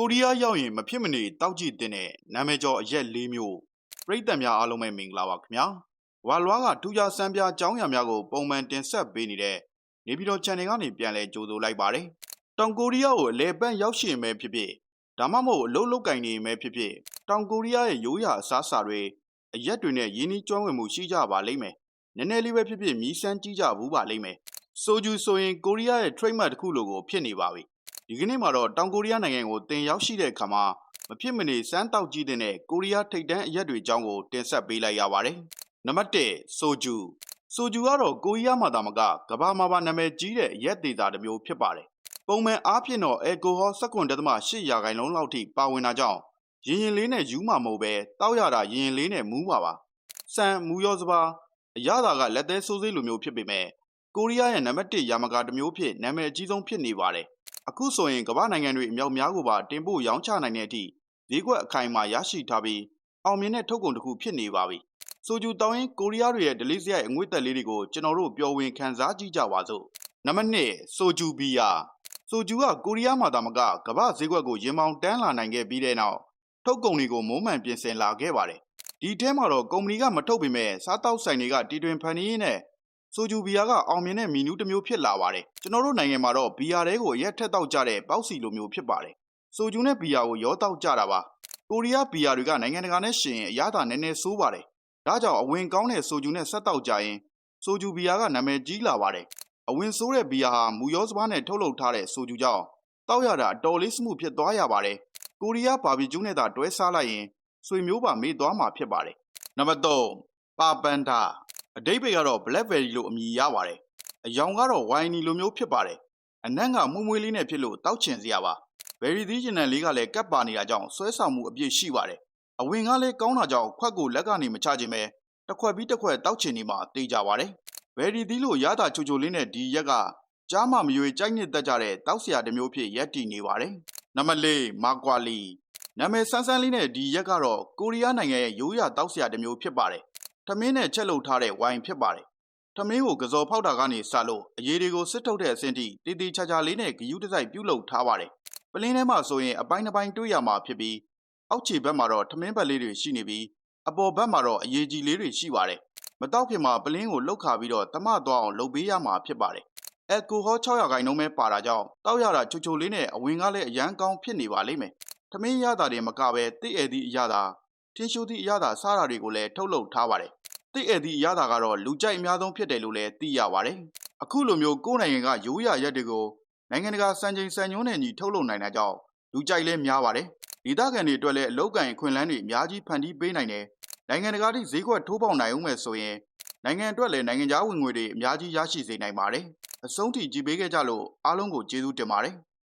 ကိုရီးယားရောက်ရင်မဖြစ်မနေတောက်ကြည့်တဲ့နာမည်ကျော်အရက်၄မျိုးပရိသတ်များအားလုံးပဲမင်္ဂလာပါခင်ဗျာဝါလွားကထူးခြားစမ်းပြအကြောင်းအရာများကိုပုံမှန်တင်ဆက်ပေးနေတဲ့နေပြည်တော် channel ကနေပြန်လဲကြိုဆိုလိုက်ပါတယ်တောင်ကိုရီးယားကိုအလဲပန်းရောက်ရှိမယ်ဖြစ်ဖြစ်ဒါမှမဟုတ်အလုံးလုတ်ကင်နေမယ်ဖြစ်ဖြစ်တောင်ကိုရီးယားရဲ့ရိုးရာအစားအစာတွေအရက်တွေနဲ့ရင်းနှီးကျွမ်းဝင်မှုရှိကြပါလိမ့်မယ်နည်းနည်းလေးပဲဖြစ်ဖြစ်မြည်စမ်းကြည့်ကြဘူးပါလိမ့်မယ်ဆိုဂျူဆိုရင်ကိုရီးယားရဲ့ trademark တစ်ခုလိုကိုဖြစ်နေပါပြီ ဒီကနေ့မှာတော့တောင်ကိုရီးယားနိုင်ငံကိုတင်ရောက်ရှိတဲ့အခါမှာမဖြစ်မနေစမ်းတောက်ကြည့်တဲ့ကိုရီးယားထိပ်တန်းအရက်တွေအကြောင်းကိုတင်ဆက်ပေးလိုက်ရပါတယ်နံပါတ်1ဆိုဂျူဆိုဂျူကတော့ကိုရီးယားမှာတာမကကမ္ဘာမှာပါနာမည်ကြီးတဲ့အရက်ဒေသတစ်မျိုးဖြစ်ပါတယ်ပုံမှန်အားဖြင့်တော့အယ်ကိုဟော19.8ရာခိုင်နှုန်းလောက်ထိပါဝင်တာကြောင့်ရင်ရင်လေးနဲ့ယူမှာမဟုတ်ပဲတောက်ရတာရင်ရင်လေးနဲ့မူးပါပါစံမူရောစပါအရသာကလက်သေးဆိုးစေးလိုမျိုးဖြစ်ပေမဲ့ကိုရီးယားရဲ့နံပါတ်1ယာမကာတစ်မျိုးဖြစ်နာမည်အကြီးဆုံးဖြစ်နေပါတယ် အခုဆိုရင်ကမ္ဘာနိုင်ငံတွေအမြောက်များကိုပါတင်ပို့ရောင်းချနိုင်တဲ့အထိဈေးကွက်အခိုင်အမာရရှိထားပြီးအောင်မြင်တဲ့ထုတ်ကုန်တစ်ခုဖြစ်နေပါပြီ။ဆိုဂျူတောင်းရင်ကိုရီးယားတွေရဲ့ဒလိစရိုက်အငွေ့သက်လေးတွေကိုကျွန်တော်တို့ပျော်ဝင်ခံစားကြည့်ကြပါစို့။နံပါတ်1ဆိုဂျူဘီယာဆိုဂျူကကိုရီးယားမှာသာမကကမ္ဘာဈေးကွက်ကိုရင်မောင်တန်းလာနိုင်ခဲ့ပြီးတဲ့နောက်ထုတ်ကုန်တွေကိုမိုးမှန်ပြင်ဆင်လာခဲ့ပါတယ်။ဒီထဲမှာတော့ကုမ္ပဏီကမထုတ်ပေမဲ့စားတောက်ဆိုင်တွေကတီတွင်ဖန်နေရင်းနဲ့ ဆိုဂျူဘီယာကအောင်မြင်တဲ့မီနူးတစ်မျိုးဖြစ်လာပါတယ်ကျွန်တော်တို့နိုင်ငံမှာတော့ဘီယာတွေကိုရက်ထက်တောက်ကြတဲ့ပေါက်စီလိုမျိုးဖြစ်ပါတယ်ဆိုဂျူနဲ့ဘီယာကိုရောတောက်ကြတာပါကိုရီးယားဘီယာတွေကနိုင်ငံတကာနဲ့ရှင်အရသာနည်းနည်းဆိုးပါတယ်ဒါကြောင့်အဝင်ကောင်းတဲ့ဆိုဂျူနဲ့ဆက်တောက်ကြရင်ဆိုဂျူဘီယာကနာမည်ကြီးလာပါတယ်အဝင်ဆိုးတဲ့ဘီယာဟာမူရောစပါးနဲ့ထုတ်လုပ်ထားတဲ့ဆိုဂျူကြောင့်တောက်ရတာအတော်လေးစမှုဖြစ်သွားရပါတယ်ကိုရီးယားဘာဘီကျူးနဲ့သာတွဲစားလိုက်ရင်ဆွေမျိုးပါမေ့သွားမှာဖြစ်ပါတယ်နံပါတ်3ပါပန်ဒါ အတိတ်ပေကတော့ blackberry လို့အမည်ရပါတယ်အယောင်ကတော့ wine လိုမျိုးဖြစ်ပါတယ်အနံ့ကမွေးမွေးလေးနဲ့ဖြစ်လို့တောက်ချင်စရာပါ berry သီးကျင်တဲ့လေးကလည်းကပ်ပါနေတာကြောင့်ဆွဲဆောင်မှုအပြည့်ရှိပါတယ်အဝင်ကလည်းကောင်းတာကြောင့်ခွက်ကိုလက်ကနေမချခြင်းပဲတစ်ခွက်ပြီးတစ်ခွက်တောက်ချင်နေမှတေးကြပါတယ်ဘယ်ဒီသီးလို့ရတာချိုချိုလေးနဲ့ဒီရက်ကကြားမမရွေကြိုက်နှစ်သက်ကြတဲ့တောက်စရာတစ်မျိုးဖြစ်ရက်တည်နေပါတယ်နံပါတ်၄မာကွာလီနာမည်ဆန်းဆန်းလေးနဲ့ဒီရက်ကတော့ကိုရီးယားနိုင်ငံရဲ့ရိုးရာတောက်စရာတစ်မျိုးဖြစ်ပါတယ် ထမင်းနဲ့ချက်လုပ်ထားတဲ့ဝိုင်ဖြစ်ပါတယ်။ထမင်းကိုကစော်ဖောက်တာကနေစလို့အရေးတွေကိုစစ်ထုတ်တဲ့အဆင့်ထိတည်တည်ချာချာလေးနဲ့ဂယူးတစိုက်ပြုတ်လုပ်ထားပါတယ်။ပလင်းထဲမှာဆိုရင်အပိုင်းတစ်ပိုင်းတွေးရမှာဖြစ်ပြီးအောက်ခြေဘက်မှာတော့ထမင်းဘက်လေးတွေရှိနေပြီးအပေါ်ဘက်မှာတော့အရေးကြီးလေးတွေရှိပါတယ်။မတောက်ခင်မှာပလင်းကိုလှုပ်ခါပြီးတော့တမသွားအောင်လုပ်ပေးရမှာဖြစ်ပါတယ်။အက်ကိုဟော600ခိုင်နှုန်းပဲပါတာကြောင့်တောက်ရတာချိုချိုလေးနဲ့အဝင်ကလည်းအရန်ကောင်းဖြစ်နေပါလိမ့်မယ်။ထမင်းရတာတွေမကပဲတိ့ဧသည့်အရသာထင်းရှိုးသည့်အရသာစားတာတွေကိုလည်းထုတ်လုပ်ထားပါတယ် သိဧည့်သည့်အရသာကတော့လူကြိုက်အများဆုံးဖြစ်တယ်လို့လည်းသိရပါတယ်။အခုလိုမျိုးကိုယ်နိုင်ငံကရိုးရာရက်တွေကိုနိုင်ငံတကာစံချိန်စံညွှန်းနဲ့ညီထုတ်လုပ်နိုင်တာကြောင့်လူကြိုက်လည်းများပါတယ်။ဒေသခံတွေအတွက်လည်းအလောက်ကန်ခွင့်လန်းတွေအများကြီးဖန်တီးပေးနိုင်တယ်။နိုင်ငံတကာထိဈေးကွက်ထိုးပေါက်နိုင်အောင်မယ်ဆိုရင်နိုင်ငံအတွက်လည်းနိုင်ငံခြားဝင်ငွေတွေအများကြီးရရှိစေနိုင်ပါတယ်။အဆုံးထိကြည်ပေးခဲ့ကြလို့အားလုံးကိုကျေးဇူးတင်ပါတယ်။